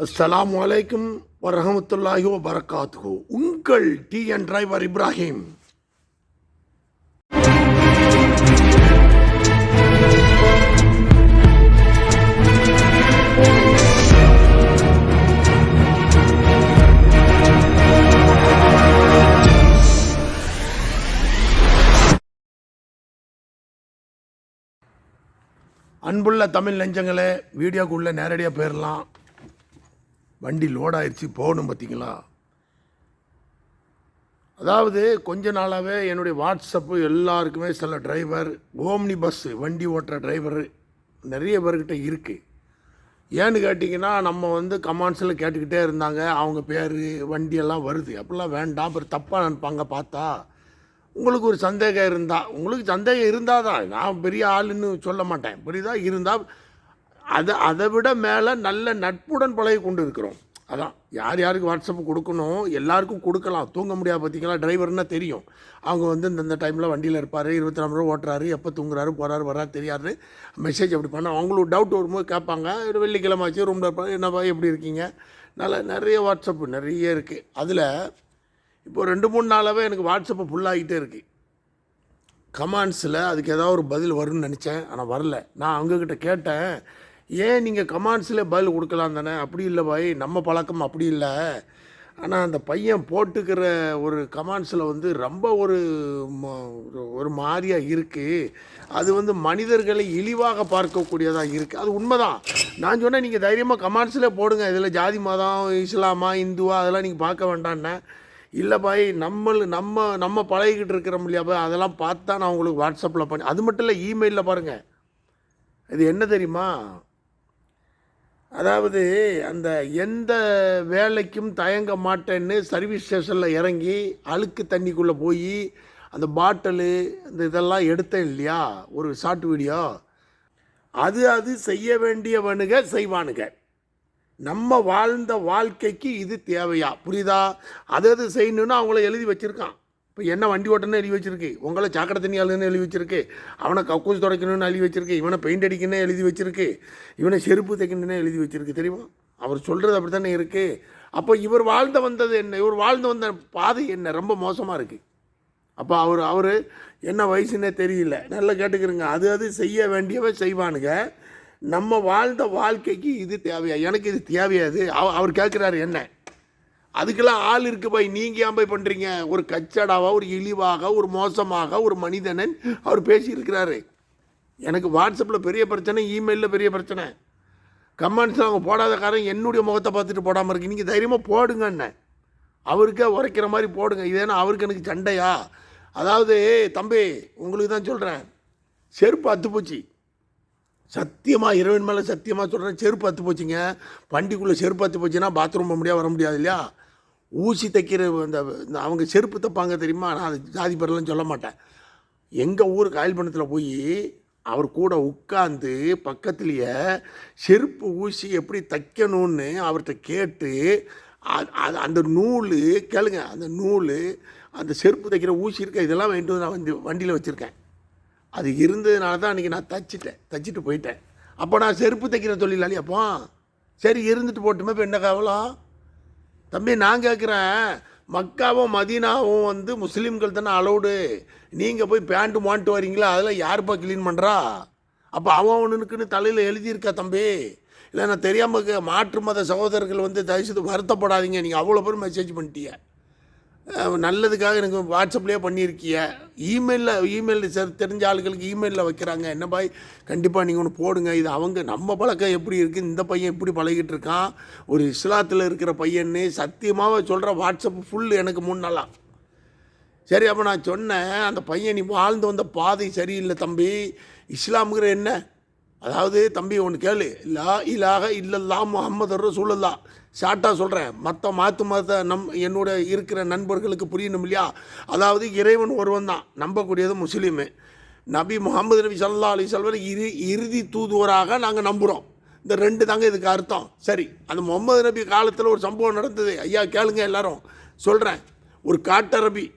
அஸ்லாம் வலைக்கும் வரஹமத்துல்லாஹி வரகாத்து உங்கள் டி என் டிரைவர் இப்ராஹிம். அன்புள்ள தமிழ் நெஞ்சங்களே வீடியோக்குள்ளே நேரடியாக போயிடலாம் வண்டி லோடாயிடுச்சு போகணும் பார்த்தீங்களா? அதாவது கொஞ்ச நாளாகவே என்னுடைய வாட்ஸ்அப்பு எல்லாருக்குமே சில டிரைவர் ஓம்னி பஸ்ஸு வண்டி ஓட்டுற டிரைவர் நிறைய பேர்கிட்ட இருக்குது ஏன்னு கேட்டிங்கன்னா நம்ம வந்து கமாண்ட்ஸில் கேட்டுக்கிட்டே இருந்தாங்க. அவங்க பேர் வண்டியெல்லாம் வருது. அப்படிலாம் வேண்டாம். அப்புறம் தப்பாக நினைப்பாங்க பார்த்தா உங்களுக்கு ஒரு சந்தேகம் இருந்தால் உங்களுக்கு சந்தேகம் இருந்தால் தான் நான் பெரிய ஆளுன்னு சொல்ல மாட்டேன். புரியுதா? இருந்தால் அதை அதை விட மேலே நல்ல நட்புடன் பழகி கொண்டு இருக்கிறோம் அதான் யார் யாருக்கு வாட்ஸ்அப் கொடுக்கணும் எல்லாருக்கும் கொடுக்கலாம். தூங்க முடியாது பார்த்தீங்களா டிரைவர்னா தெரியும். அவங்க வந்து இந்தந்த டைமில் வண்டியில் இருப்பார் இருபத்தி நாலு ரூபா ஓட்டுறாரு எப்போ தூங்குறாரு போகிறாரு வர்றாரு தெரியாது மெசேஜ் அப்படி பண்ண அவங்களுக்கு டவுட் வரும்போது கேட்பாங்க. ஒரு வெள்ளிக்கிழமை ஆச்சு ரூமில் இருப்பாங்க என்னப்பா எப்படி இருக்கீங்க? நல்லா நிறைய வாட்ஸ்அப்பு நிறைய இருக்குது அதில் இப்போ ரெண்டு மூணு நாளாகவே எனக்கு வாட்ஸ்அப்பு ஃபுல்லாகிட்டே இருக்குது கமாண்ட்ஸில் அதுக்கு ஏதாவது ஒரு பதில் வரும்னு நினச்சேன். ஆனால் வரல. நான் அவங்கக்கிட்ட கேட்டேன். ஏன் நீங்கள் கமாண்ட்ஸில் பதில் கொடுக்கலாம் தானே? அப்படி இல்லை பாய். நம்ம பழக்கம் அப்படி இல்லை. ஆனால் அந்த பையன் போட்டுக்கிற ஒரு கமாண்ட்ஸில் வந்து ரொம்ப ஒரு ம- ஒரு- மாதிரியாக இருக்குது அது வந்து மனிதர்களை இழிவாக பார்க்கக்கூடியதாக இருக்குது அது உண்மைதான். நான் சொன்னேன் நீங்கள் தைரியமாக கமாண்ட்ஸில் போடுங்க. இதில் ஜாதி மதம் இஸ்லாமா இந்துவா அதெல்லாம் நீங்கள் பார்க்க வேண்டான்னே இல்லை பாய் நம்ம நம்ம நம்ம பழகிக்கிட்டு இருக்கிறோம் இல்லையா பாய்? அதெல்லாம் பார்த்தா நான் உங்களுக்கு வாட்ஸ்அப்பில் பண்ணி அது மட்டும் இல்லை இமெயிலில் பாருங்கள் இது என்ன தெரியுமா? அதாவது அந்த எந்த வேலைக்கும் தயங்க மாட்டேன்னு சர்வீஸ் ஸ்டேஷனில் இறங்கி அழுக்கு தண்ணிக்குள்ளே போய் அந்த பாட்டிலு இந்த இதெல்லாம் எடுத்தேன் இல்லையா? ஒரு ஷார்ட் வீடியோ அது அது செய்ய வேண்டியவனுங்க செய்வானுங்க. நம்ம வாழ்ந்த வாழ்க்கைக்கு இது தேவையா? புரியுதா? அது அது செய்யணும்னு அவங்கள எழுதி வச்சுருக்கான். இப்போ என்ன வண்டி ஓட்டணும்னு எழுதி வச்சிருக்கு? உங்களை சாக்கடை தண்ணி எழுதி வச்சிருக்கு. அவனை கக்கூஸ் துடைக்கணும்னு எழுதி வச்சிருக்கு. இவனை பெயிண்ட் அடிக்கணும்னு எழுதி வச்சிருக்கு. இவனை செருப்பு தைக்கணும்னு எழுதி வச்சிருக்கு. தெரியுமா? அவர் சொல்கிறது அப்படி தானே இருக்குது அப்போ இவர் வாழ்ந்து வந்தது என்ன? இவர் வாழ்ந்து வந்த பாதை என்ன? ரொம்ப மோசமாக இருக்குது அப்போ அவர் அவர் என்ன வயசுன்னே தெரியல. நல்லா கேட்டுக்கிறங்க. அது அது செய்ய வேண்டியவை செய்வானுங்க. நம்ம வாழ்ந்த வாழ்க்கைக்கு இது தேவையா? எனக்கு இது தேவையாது அவ- அவர் கேட்குறாரு என்ன? அதுக்கெல்லாம் ஆள் இருக்கு போய் நீங்கள் ஏன் போய் பண்ணுறீங்க ஒரு கச்சடாவாக ஒரு இழிவாக ஒரு மோசமாக ஒரு மனிதனன் அவர் பேசியிருக்கிறாரு. எனக்கு வாட்ஸ்அப்பில் பெரிய பிரச்சனை இமெயிலில் பெரிய பிரச்சனை. கமெண்ட்ஸில் அவங்க போடாத காரணம் என்னுடைய முகத்தை பார்த்துட்டு போடாமல் இருக்கு. நீங்கள் தைரியமாக போடுங்க என்ன அவருக்கே உரைக்கிற மாதிரி போடுங்க. இது அவருக்கு எனக்கு சண்டையா? அதாவது தம்பி உங்களுக்கு தான் சொல்கிறேன் செருப்பு அத்துப்பூச்சி. சத்தியமாக இறைவன் மேலே சத்தியமாக சொல்கிறேன் செருப்பு அத்து போச்சுங்க. வண்டிக்குள்ளே செருப்பு அத்து போச்சுன்னா பாத்ரூம் போக முடியாது வர முடியாது இல்லையா? ஊசி தைக்கிற அந்த அவங்க செருப்பு தைப்பாங்க தெரியுமா? நான் அது ஜாதி பேரெல்லாம் சொல்ல மாட்டேன். எங்கள் ஊர் காயல்பணத்தில் போய் அவர் கூட உட்காந்து பக்கத்துலேயே செருப்பு ஊசி எப்படி தைக்கணும்னு அவர்கிட்ட கேட்டு அது- அந்த நூல் கேளுங்க அந்த நூல் அந்த செருப்பு தைக்கிற ஊசி இருக்க? இதெல்லாம் வாங்கிட்டு வந்து நான் வந்து வண்டியில் வச்சுருக்கேன். அது இருந்ததுனால தான் அன்றைக்கி நான் தச்சிட்டேன். தச்சிட்டு போயிட்டேன். அப்போ நான் செருப்பு தைக்கிற தொழிலாளி அப்போ? சரி இருந்துட்டு போட்டுமே இப்போ என்ன கவலம் தம்பி நான் கேட்குறேன் மக்காவும் மதீனாவும் வந்து முஸ்லீம்கள் தானே அலௌடு நீங்கள் போய் பேண்ட்டு மாட்டு வரீங்களா? அதெல்லாம் யாருப்பா க்ளீன் பண்ணுறா அப்போ அவன் அவனுக்குன்னு தலையில் எழுதியிருக்கா தம்பி. இல்லை நான் தெரியாமல் மாற்று மத சகோதரர்கள் வந்து தயவுசெய்து வருத்தப்படாதீங்க. நீங்கள் அவ்வளோ பேர் மெசேஜ் பண்ணிட்டீங்க நல்லதுக்காக எனக்கு வாட்ஸ்அப்லேயே பண்ணியிருக்கிய. இமெயிலில் இமெயில் சார் தெரிஞ்ச ஆளுகளுக்கு இமெயிலில் வைக்கிறாங்க. என்ன பாய்? கண்டிப்பாக நீங்கள் ஒன்று போடுங்க. இது அவங்க நம்ம பழக்கம் எப்படி இருக்குது இந்த பையன் எப்படி பழகிட்டு இருக்கான்? ஒரு இஸ்லாத்தில் இருக்கிற பையன்னு சத்தியமாக சொல்கிற வாட்ஸ்அப் ஃபுல் எனக்கு மூணு சரி அப்போ நான் சொன்னேன் அந்த பையன் நீ வாழ்ந்து வந்த பாதை சரியில்லை தம்பி. இஸ்லாமுங்கிற என்ன? அதாவது தம்பி ஒன்று கேளு. லா இலாக இல்லல்லா முகமது ரசூலுல்லா ஷார்ட்டாக சொல்கிறேன் மற்ற மாற்று மத நம் என்னோட இருக்கிற நண்பர்களுக்கு புரியணும் இல்லையா? அதாவது இறைவன் ஒருவன் தான். நம்பக்கூடியது முஸ்லீமு. நபி முகமது நபி சல்லா அலி சொல்வர் இறு இறுதி தூதுவராக நாங்கள் நம்புகிறோம் இந்த ரெண்டு தாங்க இதுக்கு அர்த்தம். சரி அந்த முகமது நபி காலத்தில் ஒரு சம்பவம் நடந்தது. ஐயா கேளுங்க எல்லாரும். சொல்கிறேன் ஒரு காட்டரபி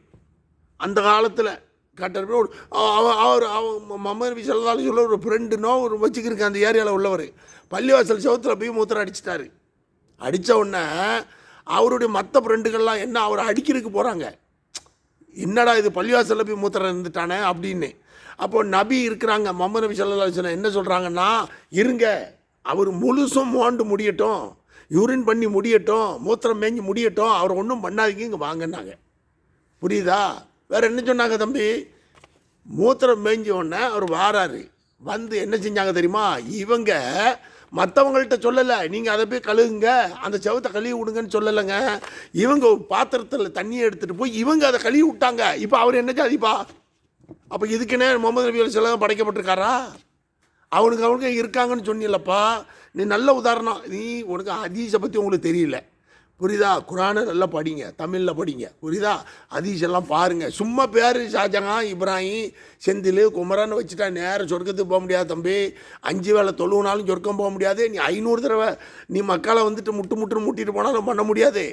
அந்த காலத்தில் காட்டரபி ஒரு அவ- அவர் முகமது நபி சல்லா அலி சொல்ல ஒரு ஃப்ரெண்டுனோ ஒரு வச்சுக்கிருக்க அந்த ஏரியாவில் உள்ளவர். பள்ளிவாசல் சவுத்தில் போய் மூத்திரம் அடிச்சிட்டாரு. அடித்த உடனே அவருடைய மற்ற ஃப்ரெண்டுகள்லாம் என்ன அவரை அடிக்கிறதுக்கு போகிறாங்க என்னடா இது பள்ளிவாசலில் போய் மூத்திரம் இருந்துட்டானே அப்படின்னு. அப்போ நபி இருக்கிறாங்க மம்ம நபி ஸல்லல்லாஹு என்ன சொல்கிறாங்கன்னா இருங்க அவர் முழுசும் மோண்டு முடியட்டும் யூரின் பண்ணி முடியட்டும் மூத்திரம் மேய்ஞ்சி முடியட்டும் அவர் ஒன்றும் பண்ணாதீங்க இங்கே வாங்கினாங்க புரியுதா? வேற என்ன சொன்னாங்க தம்பி? மூத்திரம் மேய்ஞ்ச உடனே அவர் வாராரு. வந்து என்ன செஞ்சாங்க தெரியுமா? இவங்க மற்றவங்கள்ட்ட சொல்லலை. நீங்கள் அதை போய் கழுவுங்க அந்த செவத்தை கழுவி விடுங்கன்னு சொல்லலைங்க. இவங்க பாத்திரத்தில் தண்ணியை எடுத்துகிட்டு போய் இவங்க அதை கழுவி விட்டாங்க. இப்போ அவர் என்ன ஜாதிப்பா? அப்போ இதுக்குன்னே முகமது நபி அலிஸ்லாம் படைக்கப்பட்டிருக்காரா? அவனுக்கு அவனுக்கு இருக்காங்கன்னு சொன்னீங்களப்பா நீ நல்ல உதாரணம். நீ உனக்கு ஹதீஸை பற்றி உங்களுக்கு தெரியல. புரியுதா குரானை நல்லா படிங்க தமிழில் படிங்க. புரியுதா அதீஷெல்லாம் எல்லாம் பாருங்கள் சும்மா பேர் ஷாஜகான் இப்ராஹிம் செந்தில் குமரன்னு வச்சுட்டா நேரம் சொர்க்கத்துக்கு போக முடியாது தம்பி. அஞ்சு வேலை தொழுவுனாலும் சொர்க்கம் போக முடியாது. நீ ஐநூறு தடவை நீ மக்களை வந்துட்டு முட்டு முட்டுன்னு முட்டிட்டு போனாலும் பண்ண முடியாது.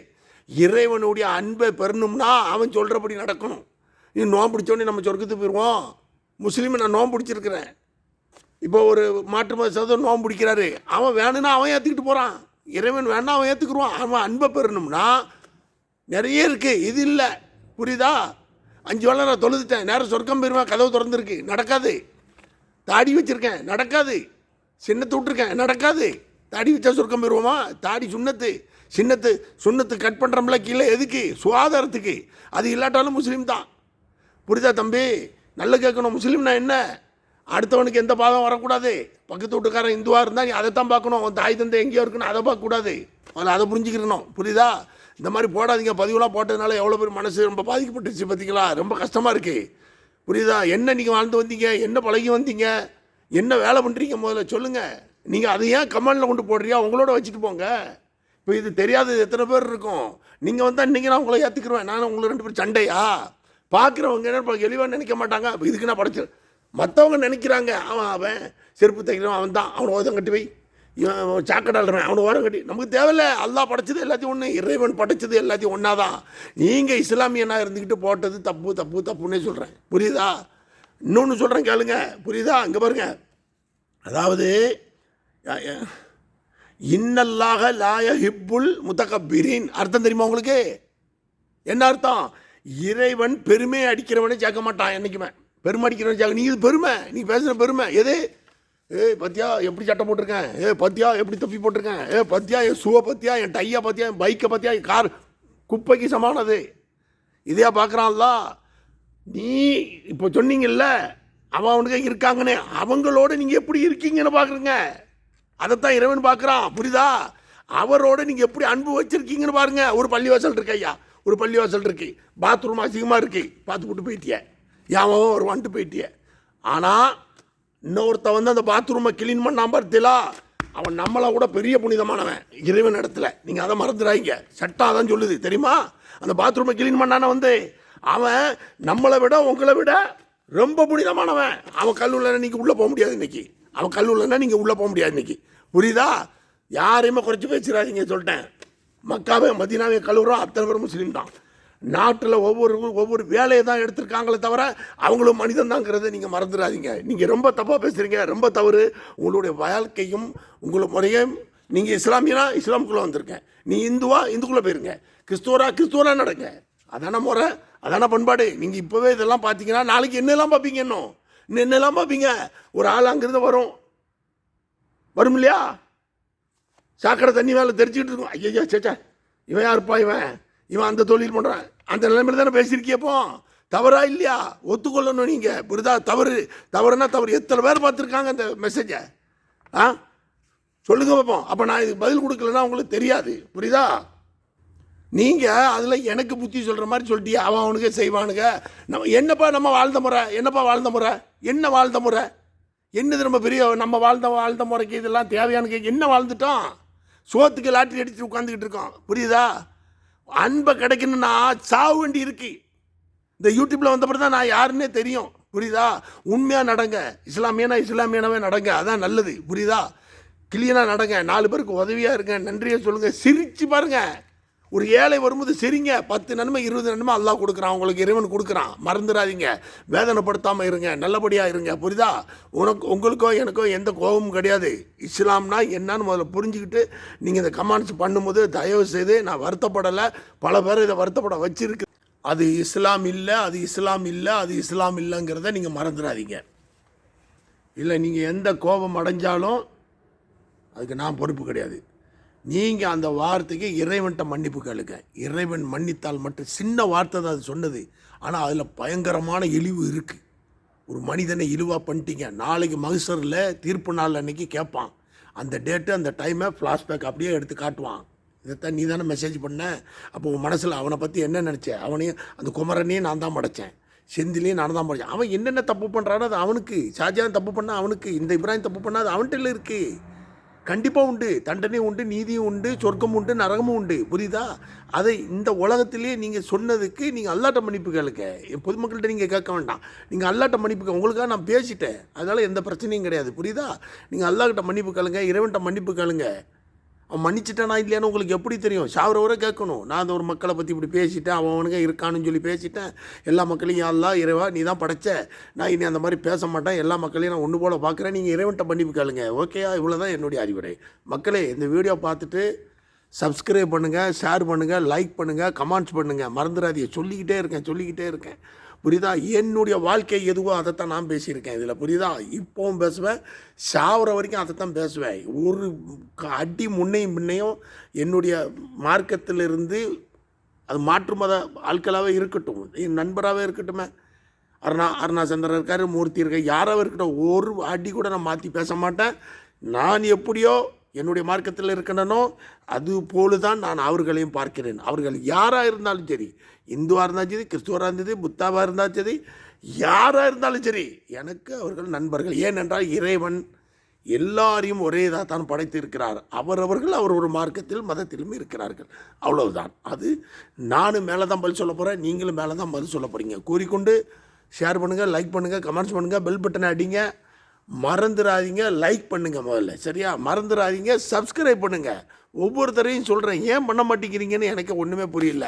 இறைவனுடைய அன்பை பெறணும்னா அவன் சொல்கிறபடி நடக்கணும். நீ நோன் பிடிச்சோடனே நம்ம சொர்க்கத்துக்கு போயிடுவோம் முஸ்லீமை நான் நோன் பிடிச்சிருக்கிறேன். இப்போ ஒரு மாற்று மத சகோதரன் நோன் பிடிக்கிறாரு. அவன் வேணும்னா அவன் ஏற்றுக்கிட்டு போகிறான் இறைவன் வேணா அவன் ஏற்றுக்குருவான் அவன் அன்பை பெறணும்னா நிறைய இருக்குது இது இல்லை. புரியுதா? அஞ்சு வேலை நான் தொழுதுட்டேன். நேரம் சொர்க்கம் போயிருவேன். கதவு திறந்துருக்கு. நடக்காது. தாடி வச்சுருக்கேன். நடக்காது. சின்னத்து விட்ருக்கேன் நடக்காது. தாடி வச்சா சொர்க்கம் போயிடுவோமா தாடி சுண்ணத்து. சின்னத்து சுண்ணத்து கட் பண்ணுறோம்ல கீழே. எதுக்கு? சுகாதாரத்துக்கு. அது இல்லாட்டாலும் முஸ்லீம் தான். புரியுதா தம்பி? நல்ல கேட்கணும். முஸ்லீம்னா என்ன? அடுத்தவனுக்கு எந்த பாதம் வரக்கூடாது. பக்கத்து வீட்டுக்காரன் இந்துவாக இருந்தால் நீ அதை தான் பார்க்கணும். உன் தாய் தந்தை எங்கேயோ இருக்குன்னு அதை பார்க்கக்கூடாது. அதில் அதை புரிஞ்சுக்கிறணும் புரியுதா? இந்த மாதிரி போடாதீங்க. பதிவுலாம் போட்டதுனால எவ்வளோ பேர் மனசு ரொம்ப பாதிக்கப்பட்டுச்சு பார்த்தீங்களா ரொம்ப கஷ்டமாக இருக்குது புரியுதா? என்ன நீங்கள் வாழ்ந்து வந்தீங்க? என்ன பழகி வந்தீங்க? என்ன வேலை பண்ணுறீங்க முதல்ல சொல்லுங்கள் நீங்கள் அதை ஏன் கமெண்டில் கொண்டு போடுறியா? உங்களோட வச்சுட்டு போங்க. இப்போ இது தெரியாதது. எத்தனை பேர் இருக்கும்? நீங்கள் வந்தால் இன்றைக்கி நான் உங்களை ஏற்றுக்குருவேன் நான் உங்களை ரெண்டு பேரும் சண்டையா? பார்க்குறவங்க என்ன எளிவாக நினைக்க மாட்டாங்க. அப்ப இதுக்கு நான் படைச்சு மற்றவங்க நினைக்கிறாங்க அவன் அவன் செருப்பு தைக்கிறவன் அவன் தான் அவனை ஓதம் கட்டி வை. இவன் சாக்கடாடுறவன் அவனை ஓரம் கட்டி. நமக்கு தேவையில்ல. அல்லாஹ் படைச்சது எல்லாத்தையும் ஒன்று இறைவன் படைச்சது எல்லாத்தையும் ஒன்றா தான் நீங்கள் இஸ்லாமியனா இருந்துக்கிட்டு போட்டது தப்பு தப்பு தப்புன்னே சொல்கிறேன் புரியுதா? இன்னொன்று சொல்கிறேன் கேளுங்க. புரியுதா? அங்கே பாருங்க. அதாவது இன்னல்லாக லாய ஹிப்புல் முத்தகபிரின் அர்த்தம் தெரியுமா உங்களுக்கு? என்ன அர்த்தம்? இறைவன் பெருமை அடிக்கிறவனே சேர்க்க மாட்டான் என்றைக்குமே பெருமை நீ இது பெருமை நீ பேசுகிற பெருமை எது? ஏ பத்தியா எப்படி சட்டை போட்டிருக்கேன்? ஏ பத்தியா எப்படி தொப்பி போட்டிருக்கேன்? ஏ பத்தியா என் ஷூவை பத்தியா என் டையை பத்தியா என் பைக்கை பத்தியா என் கார் குப்பைக்கு சமானது. இதையா பார்க்குறான்ல நீ இப்போ சொன்னீங்கல்ல அவன் அவனுக்கு இருக்காங்கன்னு அவங்களோட நீங்கள் எப்படி இருக்கீங்கன்னு பார்க்குறீங்க அதைத்தான் இறைவன் பார்க்குறான் புரியுதா? அவரோட நீங்கள் எப்படி அன்பு வச்சுருக்கீங்கன்னு பாருங்கள் ஒரு பள்ளிவாசல் இருக்கு ஐயா ஒரு பள்ளிவாசல் இருக்கு. பாத்ரூம் அதிகமாக இருக்கு. பார்த்து விட்டு போயிட்டியே. யாவும் ஒரு வந்துட்டு போயிட்டிய. ஆனால் இன்னொருத்த வந்து அந்த பாத்ரூமை க்ளீன் பண்ணாம பார்த்தீங்களா அவன் நம்மளை கூட பெரிய புனிதமானவன். இறைவன் இடத்துல. நீங்கள் அதை மறந்துடாங்க சட்டம் அதான் சொல்லுது. தெரியுமா? அந்த பாத்ரூமை க்ளீன் பண்ணானே வந்து அவன் நம்மளை விட உங்களை விட ரொம்ப புனிதமானவன். அவன் கல்லூரில் நீங்கள் உள்ளே போக முடியாது இன்னைக்கு. அவன் கல்லூரில்னா நீங்கள் உள்ளே போக முடியாது இன்னைக்கு. புரியுதா? யாரையுமே குறைச்சி பேசுகிறாதீங்க சொல்லிட்டேன். மக்காவே மதினாவே கழுவுறோம் அத்தனை பேரும் முஸ்லீம் தான். நாட்டில் ஒவ்வொரு ஒவ்வொரு வேலையை தான் எடுத்திருக்காங்களே தவிர அவங்களும் மனிதன் தாங்கிறத நீங்கள் மறந்துடாதீங்க. நீங்கள் ரொம்ப தப்பாக பேசுகிறீங்க ரொம்ப தவறு. உங்களுடைய வாழ்க்கையும் உங்களை முறையும் நீங்கள் இஸ்லாமியனா இஸ்லாமுக்குள்ளே வந்திருக்கேன். நீ இந்துவா இந்துக்குள்ளே போயிருங்க. கிறிஸ்துவரா கிறிஸ்துவரா நடங்க. அதான முறை அதான பண்பாடு. நீங்கள் இப்போவே இதெல்லாம் பார்த்தீங்கன்னா நாளைக்கு என்னெல்லாம் பார்ப்பீங்க இன்னும்? இன்னும் என்னெல்லாம் பார்ப்பீங்க ஒரு ஆள் அங்கேருந்து வரும். வரும் இல்லையா? சாக்கடை தண்ணி மேலே தெரிச்சுக்கிட்டு இருக்கும். ஐயா சேச்சா. இவன் யாருப்பா இவன்? இவன் அந்த தொழில் பண்ணுறான் அந்த நிலைமையில தானே பேசியிருக்கியப்போ தவறா இல்லையா? ஒத்துக்கொள்ளணும் நீங்கள் புரிதா? தவறு. தவறுனா தவறு. எத்தனை பேர் பார்த்துருக்காங்க அந்த மெசேஜை ஆ? சொல்லுங்க பார்ப்போம் அப்போ நான் இதுக்கு பதில் கொடுக்கலன்னா உங்களுக்கு தெரியாது. புரியுதா நீங்கள் அதில் எனக்கு புத்தி சொல்கிற மாதிரி சொல்லிட்டியா. அவன் அவனுக்கு செய்வானுங்க. நம்ம என்னப்பா நம்ம வாழ்ந்த முறை? என்னப்பா வாழ்ந்த முறை? என்ன வாழ்ந்த முறை? என்னது நம்ம பெரிய நம்ம வாழ்ந்த வாழ்ந்த முறைக்கு இதெல்லாம் தேவையானு கேட்க என்ன வாழ்ந்துட்டோம்? சோத்துக்கு லாட்டரி அடித்து உட்காந்துக்கிட்டு இருக்கோம். புரியுதா? அன்பை கிடைக்கணும்னா சாவு வேண்டி இருக்கு. இந்த யூடியூப்பில் வந்தப்பறம் தான் நான் யாருன்னே தெரியும். புரியுதா? உண்மையாக நடங்க. இஸ்லாமியனா இஸ்லாமியனவே நடங்க. அதான் நல்லது. புரியுதா? கிளியனாக நடங்க. நாலு பேருக்கு உதவியாக இருங்க. நன்றியை சொல்லுங்கள் சிரித்து பாருங்கள் ஒரு ஏழை வரும்போது சரிங்க பத்து நன்மை இருபது நன்மை அல்லா கொடுக்குறான் உங்களுக்கு இறைவன் கொடுக்குறான். மறந்துடாதீங்க. வேதனைப்படுத்தாமல் இருங்க நல்லபடியாக இருங்க புரியுதா உனக்கு உங்களுக்கோ எனக்கோ எந்த கோபமும் கிடையாது. இஸ்லாம்னா என்னன்னு முதல்ல புரிஞ்சுக்கிட்டு நீங்கள் இந்த கமெண்ட்ஸ் பண்ணும்போது தயவு செய்து நான் வருத்தப்படலை. பல பேர் இதை வருத்தப்பட வச்சிருக்கு. அது இஸ்லாம் இல்லை அது இஸ்லாம் இல்லை அது இஸ்லாம் இல்லைங்கிறத நீங்கள் மறந்துடாதீங்க. இல்லை நீங்கள் எந்த கோபம் அடைஞ்சாலும் அதுக்கு நான் பொறுப்பு கிடையாது. நீங்கள் அந்த வார்த்தைக்கு இறைவன்கிட்ட மன்னிப்பு கேளுங்க. இறைவன் மன்னித்தால் மட்டும் சின்ன வார்த்தை தான் அது சொன்னது. ஆனால் அதில் பயங்கரமான இழிவு இருக்குது ஒரு மனிதனை இழிவாக பண்ணிட்டீங்க. நாளைக்கு மகசரில் தீர்ப்பு நாள் அன்னைக்கு கேட்பான் அந்த டேட்டு அந்த டைமை ஃப்ளாஷ்பேக் அப்படியே எடுத்து காட்டுவான். இதைத்தான் நீ தானே மெசேஜ் பண்ண? அப்போ உன் மனசில் அவனை பற்றி என்ன நினச்ச? அவனையும் அந்த குமரனையும் நான் தான் படைத்தேன் செந்திலையும் நான் தான் படைச்சேன். அவன் என்னென்ன தப்பு பண்ணுறானோ அது அவனுக்கு. ஷாஜான் தப்பு பண்ணால் அவனுக்கு. இந்த இப்ராஹிம் தப்பு பண்ணால் அது அவன்கிட்ட இருக்குது கண்டிப்பாக உண்டு. தண்டனையும் உண்டு நீதியும் உண்டு சொர்க்கம் உண்டு நரகமும் உண்டு. புரியுதா? அதை இந்த உலகத்திலே நீங்கள் சொன்னதுக்கு நீங்கள் அல்லாட்ட மன்னிப்பு கேளுங்க. என் பொதுமக்கள்கிட்ட நீங்கள் கேட்க வேண்டாம். நீங்கள் அல்லாட்ட மன்னிப்பு உங்களுக்காக நான் பேசிட்டேன். அதனால் எந்த பிரச்சனையும் கிடையாது. புரியுதா? நீங்கள் அல்லாக்கிட்ட மன்னிப்பு கேளுங்க இறைவன்கிட்ட மன்னிப்பு கேளுங்க. அவன் மன்னிச்சிட்டானா இல்லையான்னு உங்களுக்கு எப்படி தெரியும்? சாவரவரை கேட்கணும். நான் அந்த ஒரு மக்களை பற்றி இப்படி பேசிட்டேன். அவன் அவனுங்க இருக்கான்னு சொல்லி பேசிட்டேன். எல்லா மக்களையும் அல்லா இறைவா நீ தான் படைச்ச. நான் இனி அந்த மாதிரி பேச மாட்டேன். எல்லா மக்களையும் நான் ஒன்று போல் பார்க்குறேன். நீங்கள் இறைவன்ட்ட மன்னிப்பு கேளுங்க. ஓகேயா? இவ்வளோ தான் என்னுடைய அறிவுரை. மக்களே இந்த வீடியோ பார்த்துட்டு சப்ஸ்கிரைப் பண்ணுங்கள் ஷேர் பண்ணுங்கள் லைக் பண்ணுங்கள் கமெண்ட்ஸ் பண்ணுங்கள் மறந்துடாதீங்க சொல்லிக்கிட்டே இருக்கேன் சொல்லிக்கிட்டே இருக்கேன். புரியுதா? என்னுடைய வாழ்க்கை எதுவோ அதைத்தான் நான் பேசியிருக்கேன் இதில். புரியுதா? இப்போவும் பேசுவேன். சாவர வரைக்கும் அதைத்தான் பேசுவேன். ஒரு க- அடி முன்னையும் பின்னையும் என்னுடைய மார்க்கத்திலிருந்து அது மாற்று மத ஆட்களாகவே இருக்கட்டும். என் நண்பராகவே இருக்கட்டுமே. அருணா அருணாச்சந்திரன் இருக்கார் மூர்த்தி இருக்கார். யாராவது இருக்கட்டும் ஒரு அடி கூட நான் மாற்றி பேச மாட்டேன். நான் எப்படியோ என்னுடைய மார்க்கத்தில் இருக்கணும் அது போல தான் நான் அவர்களையும் பார்க்கிறேன். அவர்கள் யாராக இருந்தாலும் சரி இந்துவாக இருந்தாலும் சரி கிறிஸ்துவராக இருந்தது புத்தாவாக இருந்தாலும் சரி யாராக இருந்தாலும் சரி எனக்கு அவர்கள் நண்பர்கள். ஏனென்றால் இறைவன் எல்லாரையும் ஒரே இதாக தான் படைத்திருக்கிறார். அவரவர்கள் அவர் ஒரு மார்க்கத்தில் மதத்திலும் இருக்கிறார்கள். அவ்வளவுதான். அது நானும் மேலே தான் பதில் சொல்ல போகிறேன் நீங்களும் மேலே தான் பதில் சொல்ல போகிறீங்க கூறிக்கொண்டு ஷேர் பண்ணுங்கள் லைக் பண்ணுங்கள் கமெண்ட்ஸ் பண்ணுங்கள் பெல் பட்டனை அடிங்க. மறந்துடாதீங்க லைக் பண்ணுங்கள் முதல்ல சரியா? மறந்துடாதீங்க சப்ஸ்கிரைப் பண்ணுங்கள் ஒவ்வொருத்தரையும் சொல்கிறேன் ஏன் பண்ண மாட்டேங்கிறீங்கன்னு எனக்கு ஒன்றுமே புரியல.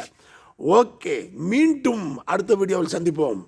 ஓகே மீண்டும் அடுத்த வீடியோவில் சந்திப்போம்.